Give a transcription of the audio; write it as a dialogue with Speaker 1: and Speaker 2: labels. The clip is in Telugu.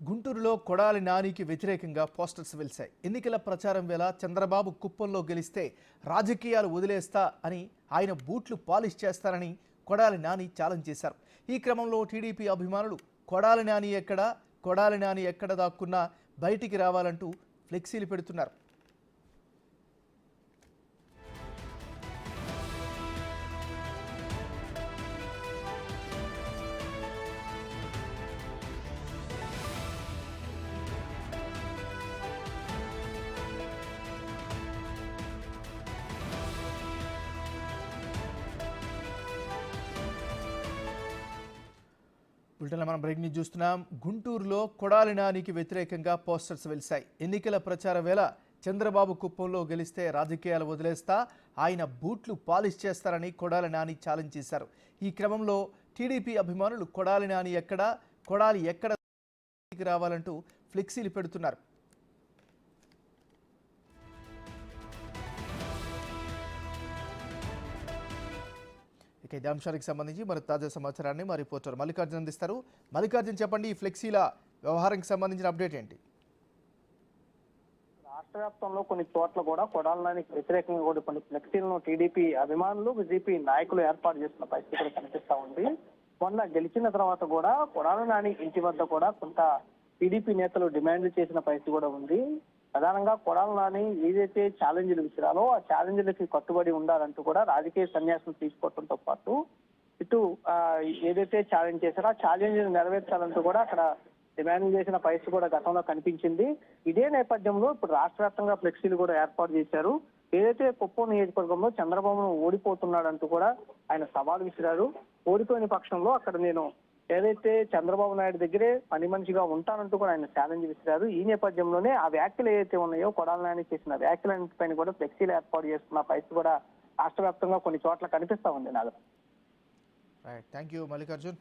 Speaker 1: గుంటూరులో కొడాలి నానికి వ్యతిరేకంగా పోస్టర్స్ వెలిశాయి. ఎన్నికల ప్రచారం వేళ చంద్రబాబు కుప్పంలో గెలిస్తే రాజకీయాలు వదిలేస్తా అని ఆయన బూట్లు పాలిష్ చేస్తారని కొడాలి నాని ఛాలెంజ్ చేశారు. ఈ క్రమంలో టీడీపీ అభిమానులు కొడాలి నాని ఎక్కడ కొడాలి నాని ఎక్కడ దాక్కున్నా బయటికి రావాలంటూ ఫ్లెక్సీలు పెడుతున్నారు. బులెటిన్లో మనం బ్రేక్ న్యూస్ చూస్తున్నాం. గుంటూరులో కొడాలి నానికి వ్యతిరేకంగా పోస్టర్స్ వెలిశాయి. ఎన్నికల ప్రచార వేళ చంద్రబాబు కుప్పంలో గెలిస్తే రాజకీయాలు వదిలేస్తా ఆయన బూట్లు పాలిష్ చేస్తారని కొడాలి నాని ఛాలెంజ్ చేశారు. ఈ క్రమంలో టీడీపీ అభిమానులు కొడాలి నాని ఎక్కడ కొడాలి ఎక్కడ రావాలంటూ ఫ్లెక్సీలు పెడుతున్నారు. ఇక ఇదే అంశానికి సంబంధించి మరి తాజా సమాచారాన్ని మా రిపోర్టర్ మల్లికార్జున్ అందిస్తారు. మల్లికార్జున్ చెప్పండి ఈ ఫ్లెక్సీల వ్యవహారానికి సంబంధించిన అప్డేట్ ఏంటి?
Speaker 2: రాష్ట్ర వ్యాప్తంలో కొన్ని చోట్ల కూడా కొడాలనానికి వ్యతిరేకంగా కూడా కొన్ని ఫ్లెక్సీలను టీడీపీ అభిమానులు బీజేపీ నాయకులు ఏర్పాటు చేస్తున్న పరిస్థితి కూడా కనిపిస్తా ఉంది. మొన్న గెలిచిన తర్వాత కూడా కొడాల నాని ఇంటి వద్ద కూడా కొంత టీడీపీ నేతలు డిమాండ్లు చేసిన పరిస్థితి కూడా ఉంది. ప్రధానంగా కొడాలని నాని ఏదైతే ఛాలెంజ్లు విసిరాలో ఆ ఛాలెంజ్లకి కట్టుబడి ఉండాలంటూ కూడా రాజకీయ సన్యాసం తీసుకోవడంతో పాటు ఇటు ఏదైతే ఛాలెంజ్ చేశారో ఆ ఛాలెంజ్ నెరవేర్చాలంటూ కూడా అక్కడ డిమాండ్ చేసిన పరిస్థితి కూడా గతంలో కనిపించింది. ఇదే నేపథ్యంలో ఇప్పుడు రాష్ట్ర వ్యాప్తంగా ఫ్లెక్సీలు కూడా ఏర్పాటు చేశారు. ఏదైతే కుప్పం నియోజకవర్గంలో చంద్రబాబును ఓడిపోతున్నాడంటూ కూడా ఆయన సవాల్ విసిరారు. ఓడిపోయిన పక్షంలో అక్కడ నేను ఏదైతే చంద్రబాబు నాయుడు దగ్గరే పని మనిషిగా ఉంటానంటూ కూడా ఆయన ఛాలెంజ్ విసిరారు ఈ నేపథ్యంలోనే ఆ వ్యాఖ్యలు ఏవైతే ఉన్నాయో కొడాల నాయుడు చేసిన వ్యాఖ్యలన్నిటిపైన కూడా ఫ్లెక్సీలు ఏర్పాటు చేస్తున్న పరిస్థితి కూడా రాష్ట్ర వ్యాప్తంగా కొన్ని చోట్ల కనిపిస్తా ఉంది నాకు
Speaker 1: థ్యాంక్ యూ మల్లికార్జున్